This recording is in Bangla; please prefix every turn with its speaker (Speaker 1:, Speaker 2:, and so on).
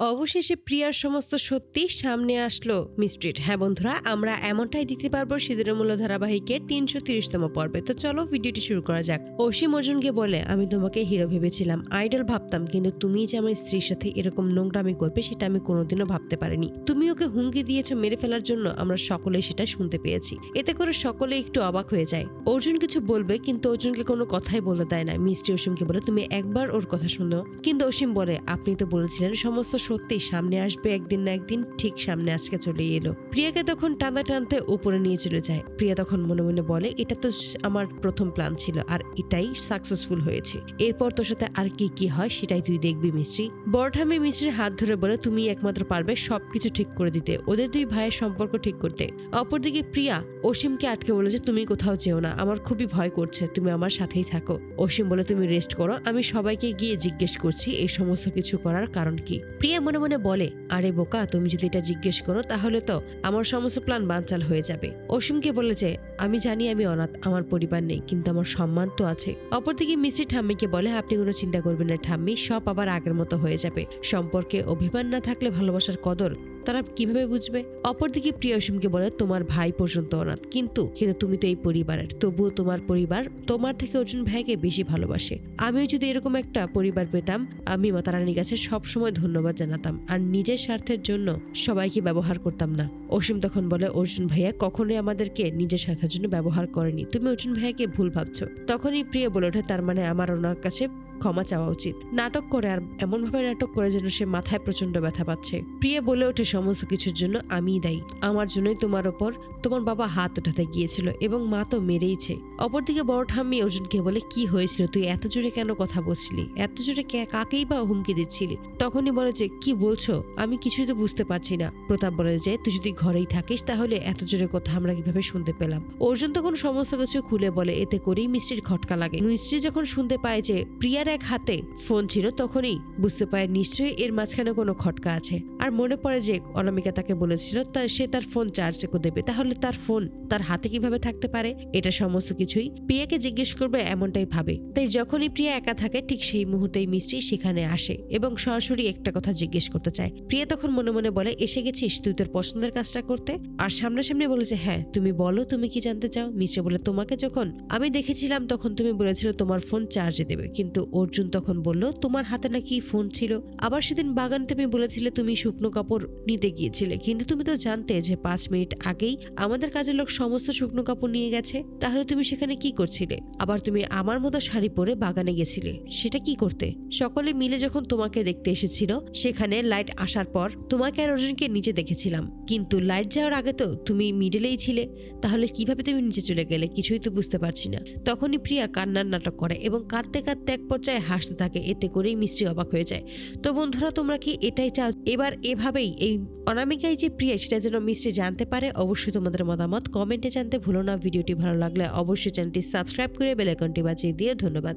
Speaker 1: অবশেষে প্রিয়ার সমস্ত সত্যি সামনে আসলো মিস্ট্রিট হ্যাঁ বন্ধুরা, আমরা এমনটাই দিতে পারব সিঁদুরের মূল্য ধারাবাহিকের তিনশো তিরিশতম পর্বে। তো চলো ভিডিওটি শুরু করা যাক। অসীম অর্জুনকে বলে, আমি তোমাকে হিরো ভেবেছিলাম, আইডল ভাবতাম, কিন্তু তুমি যে আমার স্ত্রীর সাথে এরকম নোংরামি করবে, সেটা আমি কোনোদিনও ভাবতে পারিনি। তুমি ওকে হুমকি দিয়েছ মেরে ফেলার জন্য, আমরা সকলে সেটা শুনতে পেয়েছি। এতে করে সকলে একটু অবাক হয়ে যায়। অর্জুন কিছু বলবে, কিন্তু অর্জুনকে কোনো কথাই বলতে দেয় না। মিষ্টি অসীমকে বলে, তুমি একবার ওর কথা শুনো। কিন্তু অসীম বলে, আপনি তো বলেছিলেন, সমস্ত সত্যি সামনে আসবে, একদিন না একদিন ঠিক সামনে আজকে চলে এলো। প্রিয়াকে তখন টানতে টানতে উপরে নিয়ে চলে যায়। প্রিয়া তখন মনে মনে বলে, এটা তো আমার প্রথম প্ল্যান ছিল আর এটাই সাকসেসফুল হয়েছে। এরপর তোর সাথে আর কি কি হয় সেটাই তুই দেখবি মিস্ত্রি। বড়ঠামি মিস্ত্রির হাত ধরে বলে, তুমি একমাত্র পারবে সবকিছু ঠিক করে দিতে, ওদের দুই ভাইয়ের সম্পর্ক ঠিক করতে। অপরদিকে প্রিয়া অসীমকে আটকে বলে যে, তুমি কোথাও যেও না। আমার খুবই ভয় করছে। তুমি আমার সাথেই থাকো। অসীম বলে, তুমি রেস্ট করো। আমি সবাইকে গিয়ে জিজ্ঞেস করছি, এই সমস্ত কিছু করার কারণ কি? প্রিয়া মনে মনে বলে, আরে বোকা, তুমি যদি এটা জিজ্ঞেস করো, তাহলে তো আমার সমস্ত প্ল্যান বানচাল হয়ে যাবে। অসীমকে বলে যে, আমি জানি আমি অনাথ, আমার পরিবার নেই, কিন্তু আমার সম্মান তো আছে। অপরদিকে মিস্ত্রি ঠাম্মিকে বলে, আপনি কোনো চিন্তা করবেন না ঠাম্মি, সব আবার আগের মতো হয়ে যাবে। সম্পর্কে অভিমান না থাকলে ভালোবাসার কদর তারা কীভাবে বুঝবে? অপরদিকে প্রিয় অসীমকে বলে, তোমার ভাই পর্যন্ত অনাথ। কিন্তু কিন্তু তুমি তো এই পরিবারের। তবুও তোমার পরিবার তোমার থেকে অর্জুন ভাইকে বেশি ভালোবাসে। আমিও যদি এরকম একটা পরিবার পেতাম, আমি মাতারানির কাছে সবসময় ধন্যবাদ জানাতাম। আর নিজের স্বার্থের জন্য সবাইকে ব্যবহার করতাম না। অসীম তখন বলে, অর্জুন ভাইয়া কখনোই আমাদেরকে নিজের স্বার্থের জন্য ব্যবহার করেনি। তুমি অর্জুন ভাইয়াকে ভুল ভাবছ। তখনই প্রিয় বলে ওঠে, তার মানে আমার ওনার কাছে ক্ষমা চাওয়া উচিত। নাটক করে আর এমনভাবে নাটক করে যেন সে মাথায় প্রচণ্ড ব্যথা পাচ্ছে। প্রিয়া বলে ওঠে, সমস্ত কিছুর জন্য আমিই দায়ী। আমার জন্যই তোমার ওপর, তোমার বাবা হাত উঠাতে গিয়েছিল এবং মা তো মেরেইছে। অপরদিকে বড় ঠাম্মি অর্জুনকে বলে, কি হয়েছিল? তুই এত জোরে কেন কথা বলছিলি? এত জোরে কাকেই বা হুমকি দিচ্ছিলি? তখনই বলে যে, কি বলছো? আমি কিছুই তো বুঝতে পারছি না। প্রতাপ বলে যে, তুই যদি ঘরেই থাকিস তাহলে এত জোরে কথা আমরা কীভাবে শুনতে পেলাম? অর্জুন তখন সমস্ত কিছু খুলে বলে, এতে করেই মিষ্টির খটকা লাগে। মিষ্টি যখন শুনতে পায় যে, প্রিয়ার এক হাতে। ফোন ছিল তখনই। বুঝতে পারে নিশ্চয়ই এর মাঝখানে কোনো খটকা আছে। আর মনে পড়ে যে অনামিকা তাকে বলেছিল সে তার ফোন চার্জ দেবে। তাহলে তার ফোন তার হাতে কীভাবে থাকতে পারে? এটা সমস্ত কিছুই প্রিয়াকে জিজ্ঞেস করবে, এমনটাই ভাবে। তাই যখনই প্রিয়া একা থাকে, ঠিক সেই মুহূর্তেই মিষ্টি সেখানে আসে এবং সরাসরি একটা কথা জিজ্ঞেস করতে চায়। প্রিয়া তখন মনে মনে বলে, এসে গেছিস তুই তোর পছন্দের কাজটা করতে? আর সামনাসামনি বলে যে হ্যাঁ তুমি বলো, তুমি কি জানতে চাও? মিষ্টি বলে, তোমাকে যখন আমি দেখেছিলাম, তখন তুমি বলেছিলে তোমার ফোন চার্জে দেবে। কিন্তু অর্জুন তখন বলল, তোমার হাতে নাকি ফোন ছিল? আবার সেদিন বাগান তুমি বলেছিলে তুমি শুকনো কাপড় নিতে গিয়েছিলে। কিন্তু তুমি তো জানতে যে পাঁচ মিনিট আগেই আমাদের কাজের লোক সমস্ত শুকনো কাপড় নিয়ে গেছে, তাহলে তুমি সেখানে কি করছিলে? আবার তুমি আমার মতো শাড়ি পরে বাগানে গেছিলে, সেটা কি করতে? সকলে মিলে যখন তোমাকে দেখতে এসেছিল, সেখানে লাইট আসার পর তোমাকে আর অর্জুনকে নিচে দেখেছিলাম। কিন্তু লাইট যাওয়ার আগে তো তুমি মিডলেই ছিলে, তাহলে কীভাবে তুমি নিচে চলে গেলে কিছুই তো বুঝতে পারছি না। তখনই প্রিয়া কান্নার নাটক করে এবং কাঁদতে কাঁদতে এক পর্যায়ে হাসতে থাকে, এতে করেই মিস্ত্রি অবাক হয়ে যায়। তো বন্ধুরা, তোমরা কি এটাই চাও? এবার এভাবেই এই অনামিকায় যে প্রিয়া, সেটা যেন মিস্ত্রি জানতে পারে, অবশ্যই তোমাদের মতামত কমেন্টে জানতে ভুলো না। ভিডিওটি ভালো লাগলে অবশ্যই চ্যানেলটি সাবস্ক্রাইব করে বেলাইকনটি বাজিয়ে দিয়ে ধন্যবাদ।